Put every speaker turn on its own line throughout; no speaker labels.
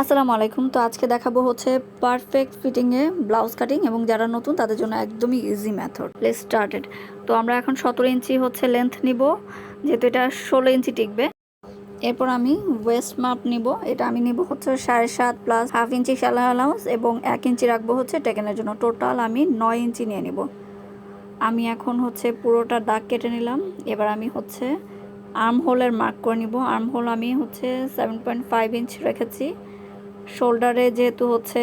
আসসালামু আলাইকুম। তো আজকে দেখাবো হচ্ছে পারফেক্ট ফিটিংয়ে ব্লাউজ কাটিং এবং যারা নতুন তাদের জন্য একদমই ইজি মেথড লেট স্টার্টেড তো আমরা এখন সতেরো ইঞ্চি হচ্ছে লেন্থ নিব, যেহেতু এটা ষোলো ইঞ্চি টিকবে। এরপর আমি ওয়েস্ট মাপ নিব, এটা আমি নিব হচ্ছে সাড়ে সাত প্লাস হাফ ইঞ্চি শ্যালা অ্যালাউন্স এবং এক ইঞ্চি রাখব হচ্ছে টেকেনের জন্য। টোটাল আমি নয় ইঞ্চি নিয়ে নিব। আমি এখন হচ্ছে পুরোটা দাগ কেটে নিলাম। এবার আমি হচ্ছে আর্ম হোলের মার্ক করে নিব। আর্ম হোল আমি হচ্ছে সেভেন পয়েন্ট ফাইভ ইঞ্চ রেখেছি। শোল্ডারে যেহেতু হচ্ছে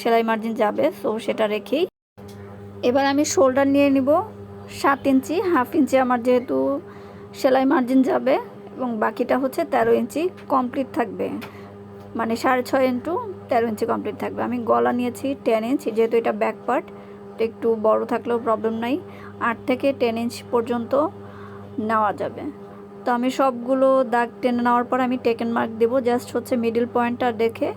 সেলাই মার্জিন যাবে, সো সেটা রেখেই। এবার আমি শোল্ডার নিয়ে নিব সাত ইঞ্চি, হাফ ইঞ্চি আমার যেহেতু সেলাই মার্জিন যাবে এবং বাকিটা হচ্ছে তেরো ইঞ্চি কমপ্লিট থাকবে। মানে সাড়ে ছয় ইন্টু তেরো ইঞ্চি কমপ্লিট থাকবে। আমি গলা নিয়েছি টেন ইঞ্চ, যেহেতু এটা ব্যাক পার্ট একটু বড় থাকলেও প্রবলেম নাই। আট থেকে টেন ইঞ্চ পর্যন্ত নেওয়া যাবে। তো আমি সবগুলো দাগ টেনে নেওয়ার পর আমি টেকেন মার্ক দেবো জাস্ট হচ্ছে মিডিল পয়েন্টটা দেখে।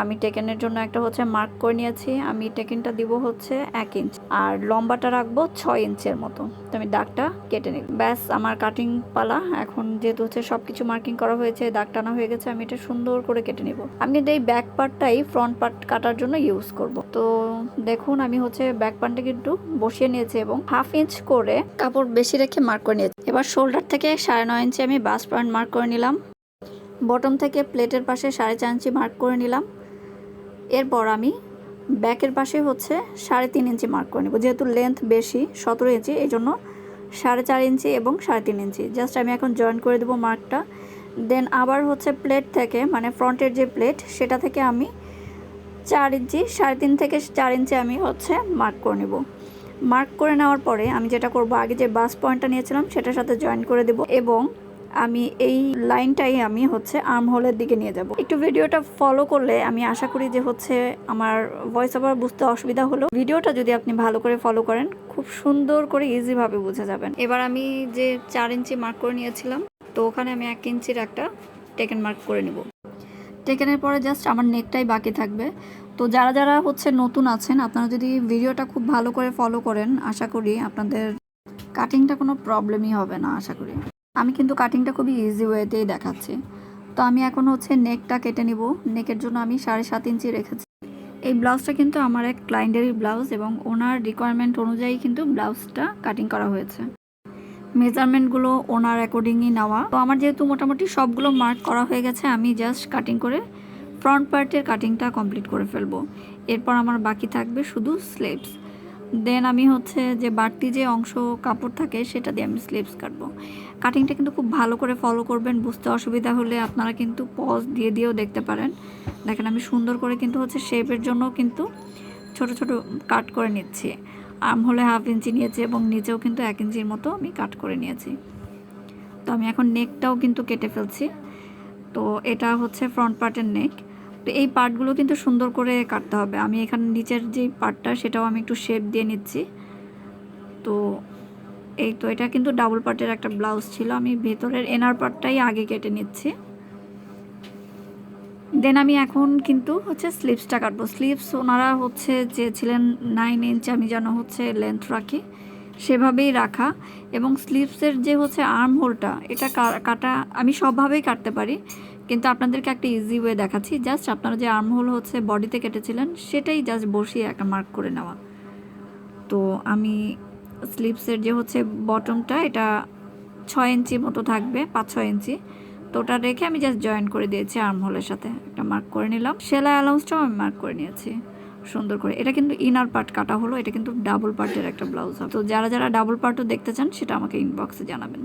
আমি টেকেনের জন্য একটা হচ্ছে মার্ক করে নিয়েছি। আমি টেকেনটা দিব হচ্ছে এক ইঞ্চ আর লম্বাটা রাখব ছয় ইঞ্চের মতো। তো আমি দাগটা কেটে নিই ব্যাস, আমার কাটিং পালা। এখন যেহেতু হচ্ছে সব কিছু মার্কিং করা হয়েছে, দাগ টানা হয়ে গেছে, আমি এটা সুন্দর করে কেটে নিব। আমি কিন্তু এই ব্যাক পার্টটাই ফ্রন্ট পার্ট কাটার জন্য ইউজ করব। তো দেখুন, আমি হচ্ছে ব্যাক পার্টটা কিন্তু বসিয়ে নিয়েছি এবং হাফ ইঞ্চ করে কাপড় বেশি রেখে মার্ক করে নিয়েছি। এবার শোল্ডার থেকে সাড়ে নয় ইঞ্চি আমি বাস পয়েন্ট মার্ক করে নিলাম। বটম থেকে প্লেটের পাশে সাড়ে চার ইঞ্চি মার্ক করে নিলাম। এরপর আমি ব্যাকের পাশে হচ্ছে সাড়ে তিন ইঞ্চি মার্ক করে নেব। যেহেতু লেন্থ বেশি, সতেরো ইঞ্চি, এই জন্য সাড়ে চার ইঞ্চি এবং সাড়ে তিন ইঞ্চি। জাস্ট আমি এখন জয়েন করে দেবো মার্কটা দেন আবার হচ্ছে প্লেট থেকে মানে ফ্রন্টের যে প্লেট সেটা থেকে আমি চার ইঞ্চি, সাড়ে তিন থেকে চার ইঞ্চি আমি হচ্ছে মার্ক করে নেব। মার্ক করে নেওয়ার পরে আমি যেটা করব, আগে যে বাস পয়েন্টটা নিয়েছিলাম, সেটার সাথে জয়েন করে দেব এবং আমি এই লাইনটাই আমি হচ্ছে আর্ম হোলের দিকে নিয়ে যাব। একটু ভিডিওটা ফলো করলে আমি আশা করি যে হচ্ছে আমার ভয়েস ওভার বুঝতে অসুবিধা হলো। ভিডিওটা যদি আপনি ভালো করে ফলো করেন, খুব সুন্দর করে ইজিভাবে বুঝে যাবেন। এবার আমি যে চার ইঞ্চি মার্ক করে নিয়েছিলাম, তো ওখানে আমি এক ইঞ্চির একটা টেকেন মার্ক করে নিব। টেকেনের পরে জাস্ট আমার নেকটাই বাকি থাকবে। তো যারা যারা হচ্ছে নতুন আছেন, আপনারা যদি ভিডিওটা খুব ভালো করে ফলো করেন, আশা করি আপনাদের কাটিংটা কোনো প্রবলেমই হবে না, আশা করি। আমি কিন্তু কাটিংটা খুবই ইজি ওয়েতেই দেখাচ্ছি। তো আমি এখন হচ্ছে নেকটা কেটে নিব। নেকের জন্য আমি সাড়ে সাত ইঞ্চি রেখেছি। এই ব্লাউজটা কিন্তু আমার এক ক্লায়েন্টেরই ব্লাউজ এবং ওনার রিকোয়ারমেন্ট অনুযায়ী কিন্তু ব্লাউজটা কাটিং করা হয়েছে। মেজারমেন্টগুলো ওনার অ্যাকর্ডিংই নেওয়া। তো আমার যেহেতু মোটামুটি সবগুলো মার্ক করা হয়ে গেছে, আমি জাস্ট কাটিং করে ফ্রন্ট পার্টের কাটিংটা কমপ্লিট করে ফেলব। এরপর আমার বাকি থাকবে শুধু স্লিভস দেন আমি হচ্ছে যে বাড়তি যে অংশ কাপড় থাকে সেটা দিয়ে আমি স্লিপস কাটবো। কাটিংটা কিন্তু খুব ভালো করে ফলো করবেন, বুঝতে অসুবিধা হলে আপনারা কিন্তু পজ দিয়ে দিয়েও দেখতে পারেন। দেখেন আমি সুন্দর করে কিন্তু হচ্ছে শেপের জন্য কিন্তু ছোট ছোট কাট করে নিচ্ছি। আর্ম হলে হাফ ইঞ্চি নিয়েছি এবং নিচেও কিন্তু এক ইঞ্চির মতো আমি কাট করে নিয়েছি। তো আমি এখন নেকটাও কিন্তু কেটে ফেলছি। তো এটা হচ্ছে ফ্রন্ট পার্টের নেক তো এই পার্টগুলো কিন্তু সুন্দর করে কাটতে হবে। আমি এখানে নিচের যে পার্টটা সেটাও আমি একটু শেপ দিয়ে নিচ্ছি। তো এই তো, এটা কিন্তু ডাবল পার্টের একটা ব্লাউজ ছিল। আমি ভেতরের এনার পার্টটাই আগে কেটে নিচ্ছি। দেন আমি এখন কিন্তু হচ্ছে স্লিভসটা কাটবো। স্লিপস ওনারা হচ্ছে চেয়েছিলেন নাইন ইঞ্চ আমি যেন হচ্ছে লেন্থ রাখি, সেভাবেই রাখা। এবং স্লিভসের যে হচ্ছে আর্ম হোলটা এটা কাটা, আমি সবভাবেই কাটতে পারি। কিন্তু আপনাদেরকে একটা ইজি ওয়ে দেখাচ্ছি। জাস্ট আপনারা যে আর্ম হোল হচ্ছে বডিতে কেটেছিলেন, সেটাই জাস্ট বসিয়ে একটা মার্ক করে নেওয়া। তো আমি স্লিপসের যে হচ্ছে বটমটা এটা ছয় ইঞ্চি মতো থাকবে, পাঁচ ছয় ইঞ্চি। তো ওটা রেখে আমি জাস্ট জয়েন করে দিয়েছি আর্ম হোলের সাথে। একটা মার্ক করে নিলাম। সেলাই অ্যালাউন্সটাও আমি মার্ক করে নিয়েছি। সুন্দর করে। এটা কিন্তু ইনার পার্ট কাটা হলো, এটা কিন্তু ডাবল পার্টের একটা ব্লাউজ হবে। তো যারা যারা ডাবল পার্টও দেখতে চান, সেটা আমাকে ইনবক্সে জানাবেন।